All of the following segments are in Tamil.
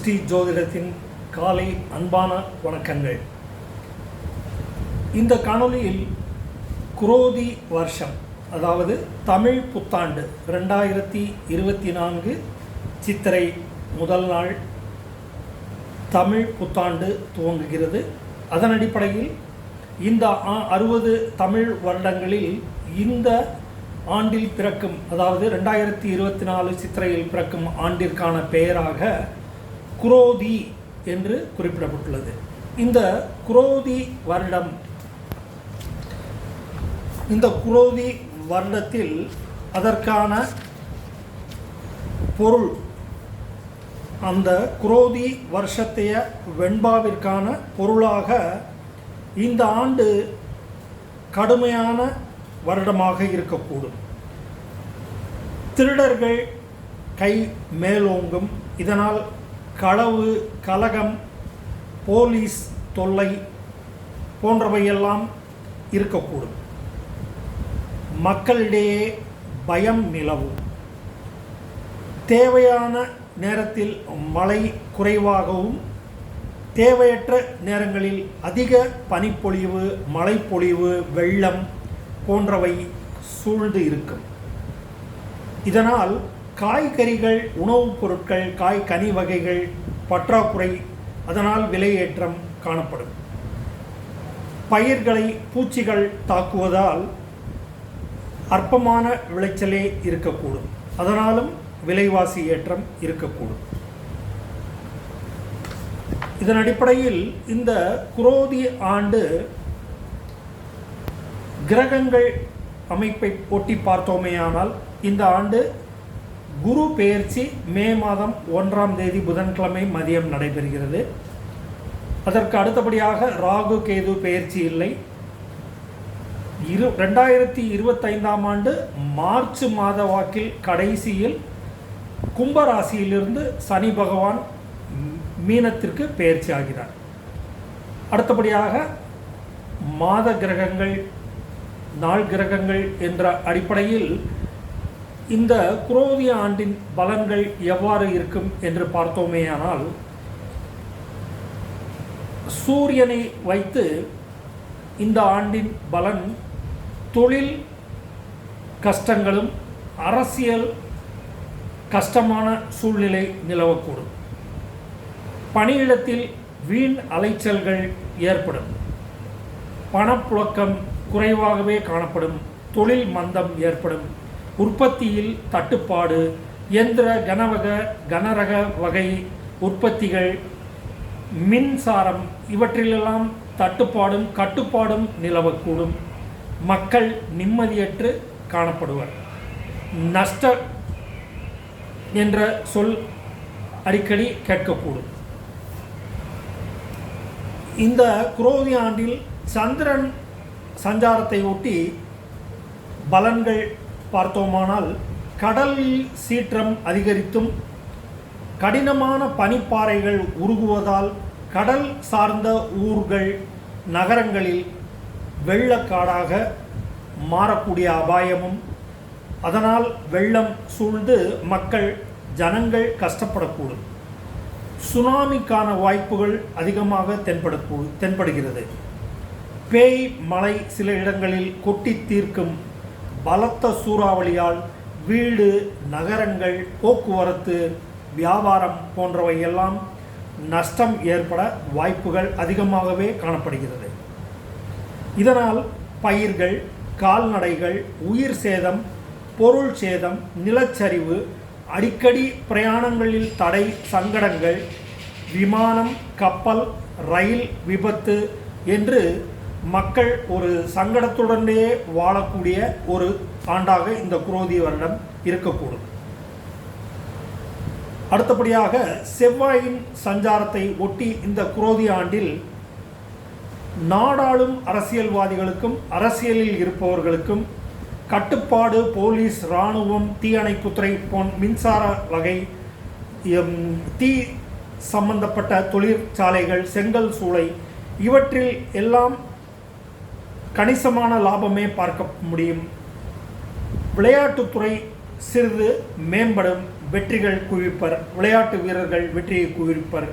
திருஷ்டி ஜோதிடத்தின் காலை அன்பான வணக்கங்கள். இந்த காணொளியில் குரோதி வருஷம் அதாவது தமிழ் புத்தாண்டு ரெண்டாயிரத்தி இருபத்தி நான்கு சித்திரை முதல் நாள் தமிழ் புத்தாண்டு துவங்குகிறது. அதன் அடிப்படையில் இந்த அறுபது தமிழ் வருடங்களில் இந்த ஆண்டில் பிறக்கும் அதாவது ரெண்டாயிரத்தி இருபத்தி நாலு சித்திரையில் பிறக்கும் ஆண்டிற்கான பெயராக குரோதி என்று குறிப்பிடப்பட்டுள்ளது. இந்த குரோதி வருடம் இந்த குரோதி வருடத்தில் அதற்கான பொருள் அந்த குரோதி வருஷத்தைய வெண்பாவிற்கான பொருளாக இந்த ஆண்டு கடுமையான வருடமாக இருக்கக்கூடும். திருடர்கள் கை மேலோங்கும். இதனால் களவு கலகம் போலீஸ் தொல்லை போன்றவையெல்லாம் இருக்கக்கூடும். மக்களிடையே பயம் நிலவும். தேவையான நேரத்தில் மழை குறைவாகவும் தேவையற்ற நேரங்களில் அதிக பனிப்பொழிவு மழைப்பொழிவு வெள்ளம் போன்றவை சூழ்ந்து இருக்கும். இதனால் காய்கறிகள் உணவுப் பொருட்கள் காய் கனி வகைகள் பற்றாக்குறை அதனால் விலையேற்றம் காணப்படும். பயிர்களை பூச்சிகள் தாக்குவதால் அற்பமான விளைச்சலே இருக்கக்கூடும். அதனாலும் விலைவாசி ஏற்றம் இருக்கக்கூடும். இதன் அடிப்படையில் இந்த குரோதி ஆண்டு கிரகங்கள் அமைப்பை ஒட்டி பார்த்தோமேயானால் இந்த ஆண்டு குரு பெயர்ச்சி மே மாதம் ஒன்றாம் தேதி புதன்கிழமை மதியம் நடைபெறுகிறது. அதற்கு அடுத்தபடியாக ராகு கேது பெயர்ச்சி இல்லை. இரு ரெண்டாயிரத்தி இருபத்தைந்தாம் ஆண்டு மார்ச் மாத வாக்கில் கடைசியில் கும்பராசியிலிருந்து சனி பகவான் மீனத்திற்கு பெயர்ச்சி ஆகிறார். அடுத்தபடியாக மாத கிரகங்கள் நாள் கிரகங்கள் என்ற அடிப்படையில் இந்த குரோதிய ஆண்டின் பலன்கள் எவ்வாறு இருக்கும் என்று பார்த்தோமேயானால் சூரியனை வைத்து இந்த ஆண்டின் பலன் தொழில் கஷ்டங்களும் அரசியல் கஷ்டமான சூழ்நிலை நிலவக்கூடும். பணியிடத்தில் வீண் அலைச்சல்கள் ஏற்படும். பணப்புழக்கம் குறைவாகவே காணப்படும். தொழில் மந்தம் ஏற்படும். உற்பத்தியில் தட்டுப்பாடு இயந்திர கனவக கனரக வகை உற்பத்திகள் மின்சாரம் இவற்றிலெல்லாம் தட்டுப்பாடும் கட்டுப்பாடும் நிலவக்கூடும். மக்கள் நிம்மதியற்று காணப்படுவர். நஷ்ட என்ற சொல் அடிக்கடி கேட்கக்கூடும். இந்த குரோதி ஆண்டில் சந்திரன் சஞ்சாரத்தை ஒட்டி பலன்கள் பார்த்தோமானால் கடலில் சீற்றம் அதிகரித்தும் கடினமான பனிப்பாறைகள் உருகுவதால் கடல் சார்ந்த ஊர்கள் நகரங்களில் வெள்ளக்காடாக மாறக்கூடிய அபாயமும் அதனால் வெள்ளம் சூழ்ந்து மக்கள் ஜனங்கள் கஷ்டப்படக்கூடும். சுனாமிக்கான வாய்ப்புகள் அதிகமாக தென்படக்கூ தென்படுகிறது. பேய் மழை சில இடங்களில் கொட்டி தீர்க்கும் பலத்த சூறாவளியால் வீடு நகரங்கள் போக்குவரத்து வியாபாரம் போன்றவையெல்லாம் நஷ்டம் ஏற்பட வாய்ப்புகள் அதிகமாகவே காணப்படுகிறது. இதனால் பயிர்கள் கால்நடைகள் உயிர் சேதம் பொருள் சேதம் நிலச்சரிவு அடிக்கடி பிரயாணங்களில் தடை சங்கடங்கள் விமானம் கப்பல் ரயில் விபத்து என்று மக்கள் ஒரு சங்கடத்துடனே வாழக்கூடிய ஒரு ஆண்டாக இந்த குரோதி வருடம் இருக்கக்கூடும். அடுத்தபடியாக செவ்வாயின் சஞ்சாரத்தை ஒட்டி இந்த குரோதி ஆண்டில் நாடாளும் அரசியல்வாதிகளுக்கும் அரசியலில் இருப்பவர்களுக்கும் கட்டுப்பாடு போலீஸ் இராணுவம் தீயணைப்புத்துறை போன் மின்சார வகை தீ சம்பந்தப்பட்ட தொழிற்சாலைகள் செங்கல் சூளை இவற்றில் எல்லாம் கணிசமான லாபமே பார்க்க முடியும். விளையாட்டுத்துறை சிறிது மேம்படும். வெற்றிகள் குவிப்பர். விளையாட்டு வீரர்கள் வெற்றியை குவிப்பர்.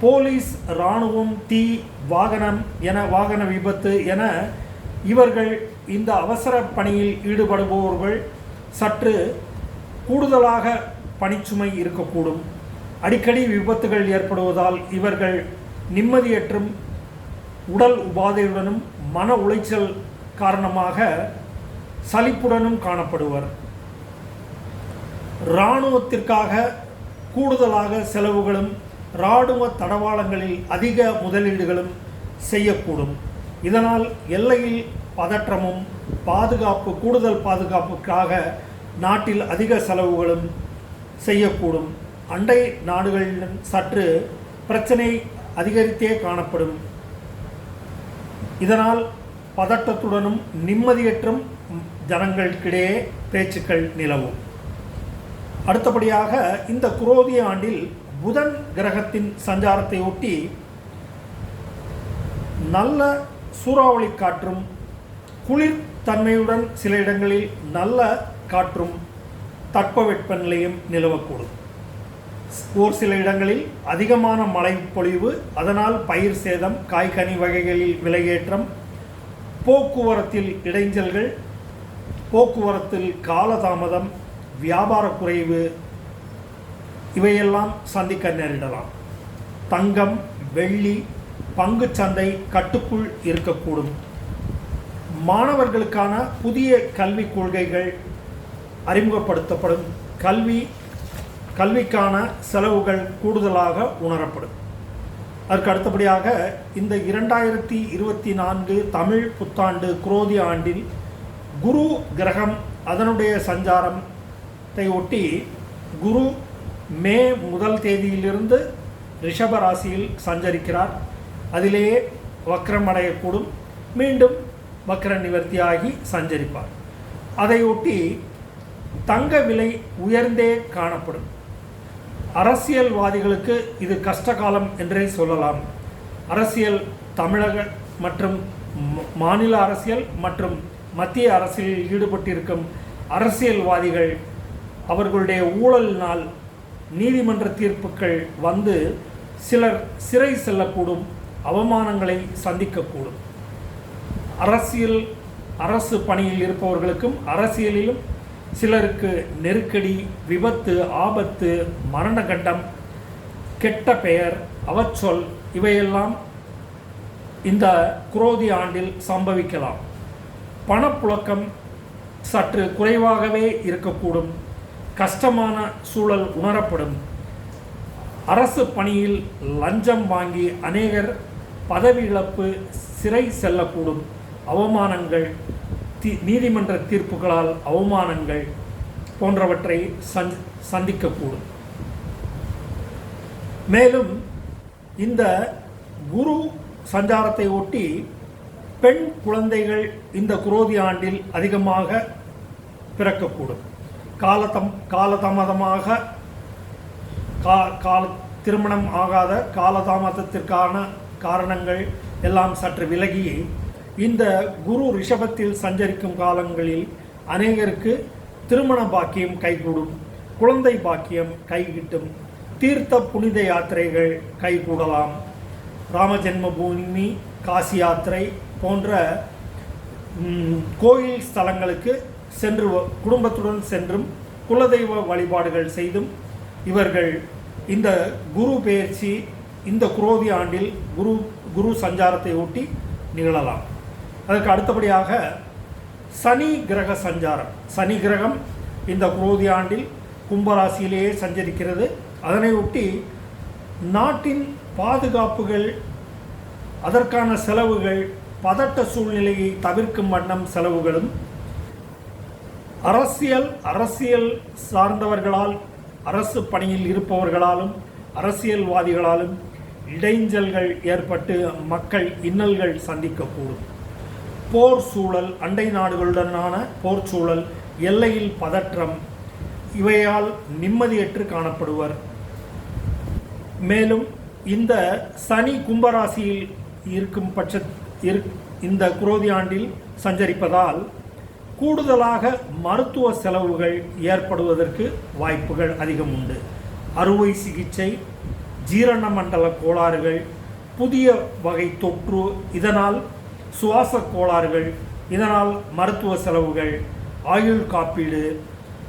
போலீஸ் இராணுவம் தீ வாகனம் என வாகன விபத்து என இவர்கள் இந்த அவசர பணியில் ஈடுபடுபவர்கள் சற்று கூடுதலாக பணிச்சுமை இருக்கக்கூடும். அடிக்கடி விபத்துகள் ஏற்படுவதால் இவர்கள் நிம்மதியற்றும் உடல் உபாதையுடனும் மன உளைச்சல் காரணமாக சலிப்புடனும் காணப்படுவர். இராணுவத்திற்காக கூடுதலாக செலவுகளும் இராணுவ தடவாளங்களில் அதிக முதலீடுகளும் செய்யக்கூடும். இதனால் எல்லையில் பதற்றமும் பாதுகாப்பு கூடுதல் பாதுகாப்புக்காக நாட்டில் அதிக செலவுகளும் செய்யக்கூடும். அண்டை நாடுகளிலும் சற்று பிரச்சனை அதிகரித்தே காணப்படும். இதனால் பதட்டத்துடனும் நிம்மதியற்றும் ஜனங்களுக்கிடையே பேச்சுக்கள் நிலவும். அடுத்தபடியாக இந்த குரோதிய ஆண்டில் புதன் கிரகத்தின் சஞ்சாரத்தை ஒட்டி நல்ல சூறாவளி காற்றும் குளிர் தன்மையுடன் சில இடங்களில் நல்ல காற்றும் தட்பவெப்பநிலையும் நிலவக்கூடும். ஒரு சில இடங்களில் அதிகமான மழை பொழிவு அதனால் பயிர் சேதம் காய்கனி வகைகளில் விலையேற்றம் போக்குவரத்தில் இடைஞ்சல்கள் போக்குவரத்தில் காலதாமதம் வியாபார குறைவு இவையெல்லாம் சந்திக்க நேரிடலாம். தங்கம் வெள்ளி பங்குச்சந்தை கட்டுக்குள் இருக்கக்கூடும். மாணவர்களுக்கான புதிய கல்விக் கொள்கைகள் அறிமுகப்படுத்தப்படும். கல்வி கல்விக்கான செலவுகள் கூடுதலாக உணரப்படும். அதற்கு அடுத்தபடியாக இந்த இரண்டாயிரத்தி இருபத்தி நான்கு தமிழ் புத்தாண்டு குரோதி ஆண்டில் குரு கிரகம் அதனுடைய சஞ்சாரத்தை ஒட்டி குரு மே முதல் தேதியிலிருந்து ரிஷப ராசியில் சஞ்சரிக்கிறார். அதிலேயே வக்ரம் அடையக்கூடும். மீண்டும் வக்ர நிவர்த்தியாகி சஞ்சரிப்பார். அதையொட்டி தங்க விலை உயர்ந்தே காணப்படும். அரசியல்வாதிகளுக்கு இது கஷ்டகாலம் என்றே சொல்லலாம். அரசியல் தமிழக மற்றும் மாநில அரசியல் மற்றும் மத்திய அரசியலில் ஈடுபட்டிருக்கும் அரசியல்வாதிகள் அவர்களுடைய ஊழலினால் நீதிமன்ற தீர்ப்புகள் வந்து சிலர் சிறை செல்லக்கூடும் அவமானங்களை சந்திக்கக்கூடும். அரசியல் அரசு பணியில் இருப்பவர்களுக்கும் அரசியலிலும் சிலருக்கு நெருக்கடி விபத்து ஆபத்து மரணகண்டம் கெட்ட பெயர் அவச்சொல் இவையெல்லாம் இந்த குரோதி ஆண்டில் சம்பவிக்கலாம். பணப்புழக்கம் சற்று குறைவாகவே இருக்கக்கூடும். கஷ்டமான சூழல் உணரப்படும். அரசு பணியில் லஞ்சம் வாங்கி அநேகர் பதவி இழப்பு சிறை செல்லக்கூடும். அவமானங்கள் தி- நீதிமன்ற தீர்ப்புகளால் அவமானங்கள் போன்றவற்றை சந் சந்திக்கக்கூடும். மேலும் இந்த குரு சஞ்சாரத்தை ஒட்டி பெண் குழந்தைகள் இந்த குரோதி ஆண்டில் அதிகமாக பிறக்கக்கூடும். காலதம் காலதாமதமாக கா கால திருமணம் ஆகாத காலதாமதத்திற்கான காரணங்கள் எல்லாம் சற்று விலகி இந்த குரு ரிஷபத்தில் சஞ்சரிக்கும் காலங்களில் அநேகருக்கு திருமண பாக்கியம் கைகூடும் குழந்தை பாக்கியம் கைகிட்டும் தீர்த்த புனித யாத்திரைகள் கைகூடலாம். ராமஜென்ம பூமி காசி யாத்திரை போன்ற கோயில் ஸ்தலங்களுக்கு சென்று வ- குடும்பத்துடன் சென்றும் குலதெய்வ வழிபாடுகள் செய்தும் இவர்கள் இந்த குரு பெயர்ச்சி இந்த குரோதி ஆண்டில் குரு குரு சஞ்சாரத்தை ஒட்டி நிகழலாம். அதற்கு அடுத்தபடியாக சனி கிரக சஞ்சாரம். சனி கிரகம் இந்த குரோதி ஆண்டில் கும்பராசியிலேயே சஞ்சரிக்கிறது. அதனை ஒட்டி நாட்டின் பாதுகாப்புகள் அதற்கான செலவுகள் பதட்ட சூழ்நிலையை தவிர்க்கும் வண்ணம் செலவுகளும் அரசியல் அரசியல் சார்ந்தவர்களால் அரசு பணியில் இருப்பவர்களாலும் அரசியல்வாதிகளாலும் இடைஞ்சல்கள் ஏற்பட்டு மக்கள் இன்னல்கள் சந்திக்கக்கூடும். போர் சூழல் அண்டை நாடுகளுடனான போர் சூழல் எல்லையில் பதற்றம் இவையால் நிம்மதியற்று காணப்படுவர். மேலும் இந்த சனி கும்பராசியில் இருக்கும் பட்ச இரு இந்த குரோதி ஆண்டில் சஞ்சரிப்பதால் கூடுதலாக மருத்துவ செலவுகள் ஏற்படுவதற்கு வாய்ப்புகள் அதிகம் உண்டு. அறுவை சிகிச்சை ஜீரண மண்டல கோளாறுகள் புதிய வகை தொற்று இதனால் சுவாச கோளாறுகள் இதனால் மருத்துவ செலவுகள் ஆயுள் காப்பீடு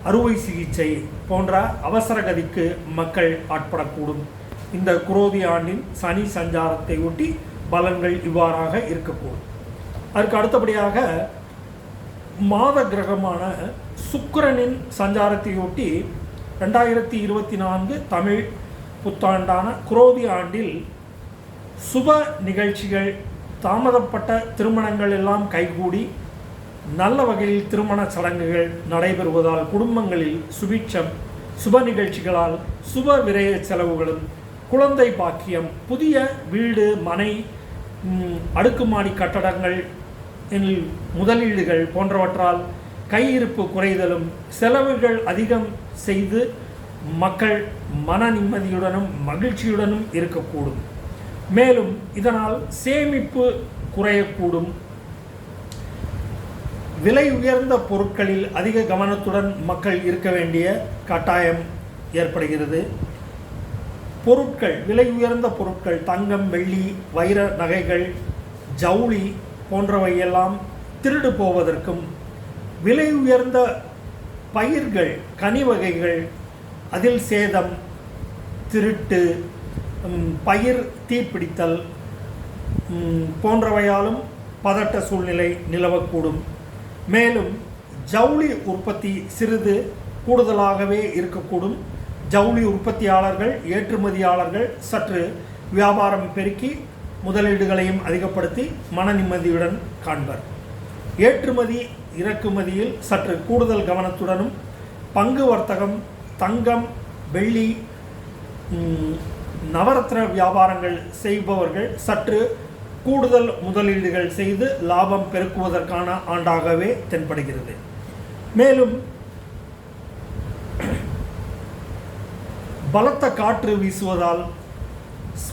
அறுவை சிகிச்சை போன்ற அவசரகதிக்கு மக்கள் ஆட்படக்கூடும். இந்த குரோதி ஆண்டின் சனி சஞ்சாரத்தை ஒட்டி பலன்கள் இவ்வாறாக இருக்கக்கூடும். அதற்கு அடுத்தபடியாக மாத கிரகமான சுக்கிரனின் சஞ்சாரத்தையொட்டி ரெண்டாயிரத்தி இருபத்தி நான்கு தமிழ் புத்தாண்டான குரோதி ஆண்டில் சுப நிகழ்ச்சிகள் தாமதப்பட்ட திருமணங்கள் எல்லாம் கைகூடி நல்ல வகையில் திருமண சடங்குகள் நடைபெறுவதால் குடும்பங்களில் சுபிட்சம் சுப நிகழ்ச்சிகளால் சுப விரய செலவுகளும் குழந்தை பாக்கியம் புதிய வீடு மனை அடுக்குமாடி கட்டடங்கள் முதலீடுகள் போன்றவற்றால் கையிருப்பு குறைதலும் செலவுகள் அதிகம் செய்து மக்கள் மன நிம்மதியுடனும் மகிழ்ச்சியுடனும் இருக்கக்கூடும். மேலும் இதனால் சேமிப்பு குறையக்கூடும். விலை உயர்ந்த பொருட்களில் அதிக கவனத்துடன் மக்கள் இருக்க வேண்டிய கட்டாயம் ஏற்படுகிறது. பொருட்கள் விலை உயர்ந்த பொருட்கள் தங்கம் வெள்ளி வைர நகைகள் ஜவுளி போன்றவையெல்லாம் திருடு போவதற்கும் விலை உயர்ந்த பயிர்கள் கனி வகைகள் அதில் சேதம் திருட்டு பயிர் தீப்பிடித்தல் போன்றவையாலும் பதட்ட சூழ்நிலை நிலவக்கூடும். மேலும் ஜவுளி உற்பத்தி சிறிது கூடுதலாகவே இருக்கக்கூடும். ஜவுளி உற்பத்தியாளர்கள் ஏற்றுமதியாளர்கள் சற்று வியாபாரம் பெருக்கி முதலீடுகளையும் அதிகப்படுத்தி மன நிம்மதியுடன் காண்பர். ஏற்றுமதி இறக்குமதியில் சற்று கூடுதல் கவனத்துடனும் பங்கு வர்த்தகம் தங்கம் வெள்ளி நவரத்ன வியாபாரங்கள் செய்பவர்கள் சற்று கூடுதல் முதலீடுகள் செய்து லாபம் பெருக்குவதற்கான ஆண்டாகவே தென்படுகிறது. மேலும் பலத்த காற்று வீசுவதால்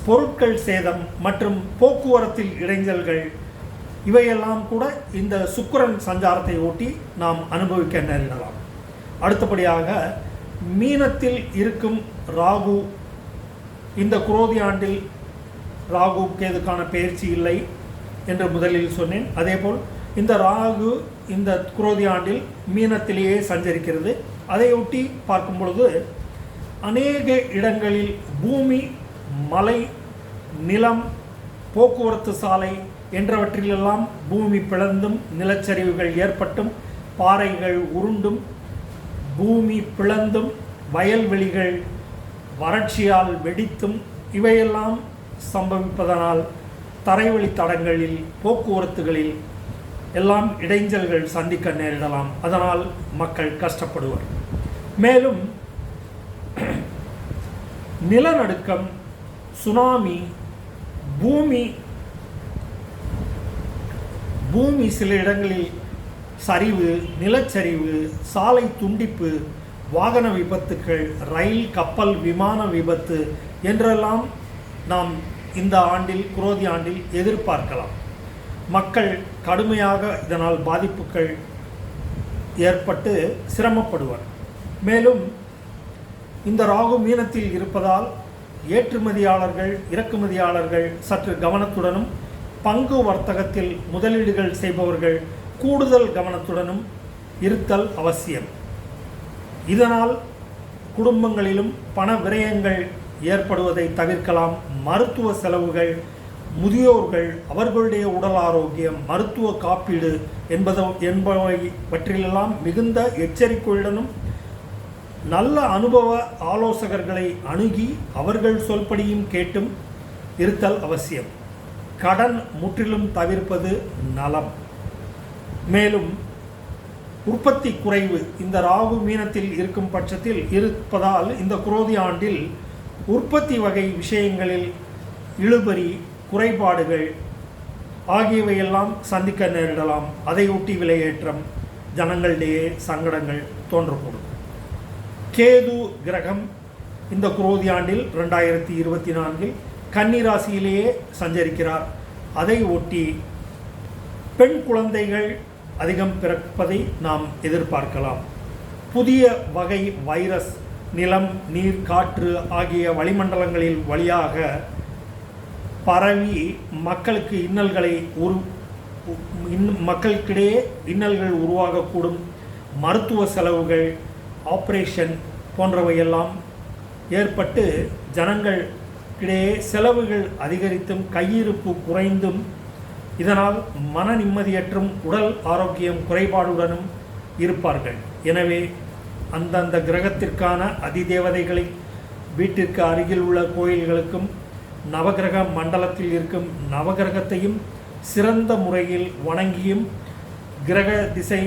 பொருட்கள் சேதம் மற்றும் போக்குவரத்தில் இடைஞ்சல்கள் இவையெல்லாம் கூட இந்த சுக்கரன் சஞ்சாரத்தை ஒட்டி நாம் அனுபவிக்க நேரிடலாம். அடுத்தபடியாக மீனத்தில் இருக்கும் ராகு இந்த குரோதி ஆண்டில் ராகு கேதுக்கான பயிற்சி இல்லை என்று முதலில் சொன்னேன். அதேபோல் இந்த ராகு இந்த குரோதி ஆண்டில் மீனத்திலேயே சஞ்சரிக்கிறது. அதையொட்டி பார்க்கும் பொழுது அநேக இடங்களில் பூமி மலை நிலம் போக்குவரத்து சாலை என்றவற்றிலெல்லாம் பூமி பிளந்தும் நிலச்சரிவுகள் ஏற்பட்டும் பாறைகள் உருண்டும் பூமி பிளந்தும் வயல்வெளிகள் வறட்சியால் வெடித்தும் இவையெல்லாம் சம்பவிப்பதனால் தரைவழி தடங்களில் போக்குவரத்துகளில் எல்லாம் இடைஞ்சல்கள் சந்திக்க நேரிடலாம். அதனால் மக்கள் கஷ்டப்படுவர். மேலும் நிலநடுக்கம் சுனாமி பூமி பூமி சில இடங்களில் சரிவு நிலச்சரிவு சாலை துண்டிப்பு வாகன விபத்துக்கள் ரயில் கப்பல் விமான விபத்து என்றெல்லாம் நாம் இந்த ஆண்டில் குரோதி ஆண்டில் எதிர்பார்க்கலாம். மக்கள் கடுமையாக இதனால் பாதிப்புகள் ஏற்பட்டு சிரமப்படுவர். மேலும் இந்த ராகு மீனத்தில் இருப்பதால் ஏற்றுமதியாளர்கள் இறக்குமதியாளர்கள் சற்று கவனத்துடனும் பங்கு வர்த்தகத்தில் முதலீடுகள் செய்பவர்கள் கூடுதல் கவனத்துடனும் இருத்தல் அவசியம். இதனால் குடும்பங்களிலும் பண விரயங்கள் ஏற்படுவதை தவிர்க்கலாம். மருத்துவ செலவுகள் முதியோர்கள் அவர்களுடைய உடல் ஆரோக்கியம் மருத்துவ காப்பீடு என்பது என்பவை பற்றிலெல்லாம் மிகுந்த எச்சரிக்கையுடனும் நல்ல அனுபவ ஆலோசகர்களை அணுகி அவர்கள் சொல்படியும் கேட்டும் இருத்தல் அவசியம். கடன் முற்றிலும் தவிர்ப்பது நலம். மேலும் உற்பத்தி குறைவு இந்த ராகு மீனத்தில் இருக்கும் பட்சத்தில் இருப்பதால் இந்த குரோதி ஆண்டில் உற்பத்தி வகை விஷயங்களில் இழுபறி குறைபாடுகள் ஆகியவையெல்லாம் சந்திக்க நேரிடலாம். அதையொட்டி விலையேற்றம் ஜனங்களிடையே சங்கடங்கள் தோன்றக்கூடும். கேது கிரகம் இந்த குரோதி ஆண்டில் ரெண்டாயிரத்தி இருபத்தி நான்கில் கன்னிராசியிலேயே சஞ்சரிக்கிறார். அதை ஒட்டி பெண் குழந்தைகள் அதிகம் பிறப்பதை நாம் எதிர்பார்க்கலாம். புதிய வகை வைரஸ் நிலம் நீர் காற்று ஆகிய வளிமண்டலங்களில் வழியாக பரவி மக்களுக்கு இன்னல்களை உரு மக்களுக்கிடையே இன்னல்கள் உருவாகக்கூடும். மருத்துவ செலவுகள் ஆப்ரேஷன் போன்றவையெல்லாம் ஏற்பட்டு ஜனங்கள் இடையே செலவுகள் அதிகரித்தும் கையிருப்பு குறைந்தும் இதனால் மன நிம்மதியற்றும் உடல் ஆரோக்கியம் குறைபாடுடனும் இருப்பார்கள். எனவே அந்தந்த கிரகத்திற்கான அதிதேவதைகளை வீட்டிற்கு அருகில் உள்ள கோயில்களுக்கும் நவகிரக மண்டலத்தில் இருக்கும் நவகிரகத்தையும் சிறந்த முறையில் வணங்கியும் கிரக திசை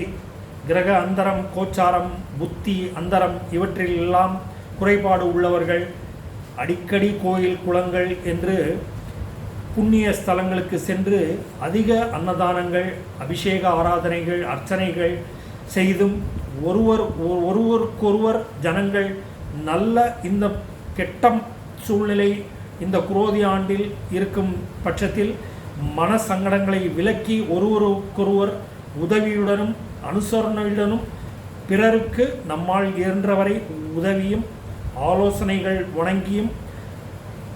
கிரக அந்தரம் கோச்சாரம் புத்தி அந்தரம் இவற்றில் எல்லாம் குறைபாடு உள்ளவர்கள் அடிக்கடி கோயில் குளங்கள் என்று புண்ணிய ஸ்தலங்களுக்கு சென்று அதிக அன்னதானங்கள் அபிஷேக ஆராதனைகள் அர்ச்சனைகள் செய்தும் ஒருவர் ஒ- ஒருவருக்கொருவர் ஜனங்கள் நல்ல இந்த கெட்ட சூழ்நிலை இந்த குரோதி ஆண்டில் இருக்கும் பட்சத்தில் மன சங்கடங்களை விலக்கி ஒருவருக்கொருவர் உதவியுடனும் அனுசரணையுடனும் பிறருக்கு நம்மால் இயன்றவரை உதவியும் ஆலோசனைகள் வணங்கியும்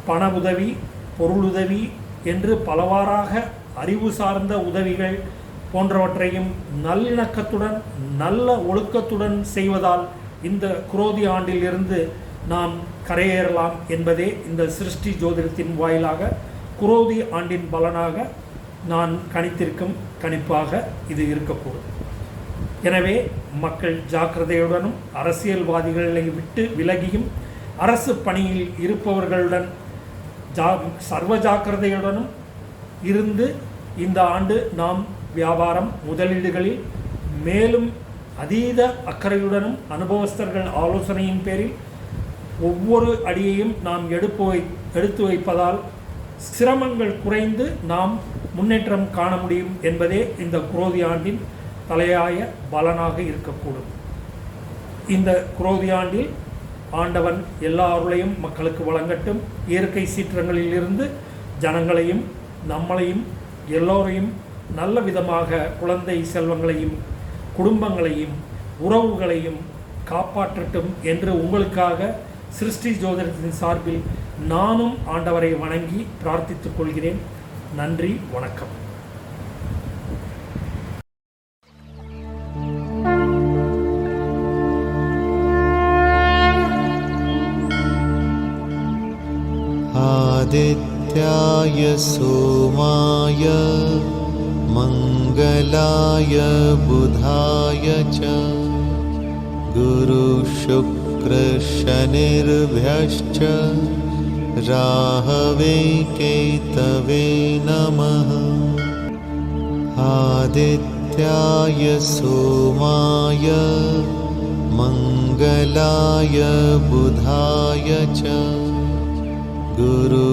பண உதவி பொருளுதவி என்று பலவாறாக அறிவு சார்ந்த உதவிகள் போன்றவற்றையும் நல்லிணக்கத்துடன் நல்ல ஒழுக்கத்துடன் செய்வதால் இந்த குரோதி ஆண்டிலிருந்து நாம் கரையேறலாம் என்பதே இந்த சிருஷ்டி ஜோதிடத்தின் வாயிலாக குரோதி ஆண்டின் பலனாக நான் கணித்திருக்கும் கணிப்பாக இது இருக்கக்கூடும். எனவே மக்கள் ஜாக்கிரதையுடனும் அரசியல்வாதிகளை விட்டு விலகியும் அரசு பணியில் இருப்பவர்களுடன் ஜா சர்வ ஜாக்கிரதையுடனும் இருந்து இந்த ஆண்டு நாம் வியாபாரம் முதலீடுகளில் மேலும் அதீத அக்கறையுடனும் அனுபவஸ்தர்கள் ஆலோசனையின் பேரில் ஒவ்வொரு அடியையும் நாம் எடுப்பு வை எடுத்து வைப்பதால் சிரமங்கள் குறைந்து நாம் முன்னேற்றம் காண முடியும் என்பதே இந்த குரோதி ஆண்டின் தலையாய பலனாக இருக்கக்கூடும். இந்த குரோதி ஆண்டில் ஆண்டவன் எல்லா அருளையும் மக்களுக்கு வழங்கட்டும். இயற்கை சீற்றங்களிலிருந்து ஜனங்களையும் நம்மளையும் எல்லோரையும் நல்ல விதமாக குழந்தை செல்வங்களையும் குடும்பங்களையும் உறவுகளையும் காப்பாற்றட்டும் என்று உங்களுக்காக சிருஷ்டி ஜோதிடத்தின் சார்பில் நானும் ஆண்டவரை வணங்கி பிரார்த்தித்துக் கொள்கிறேன். நன்றி வணக்கம். आदित्याय सोमाय मङ्गलाय बुधाय च। गुरुशुक्रशनिर्भ्यश्च राहवे केतवे नमः। आदित्याय सोमाय मङ्गलाय बुधाय च গুরু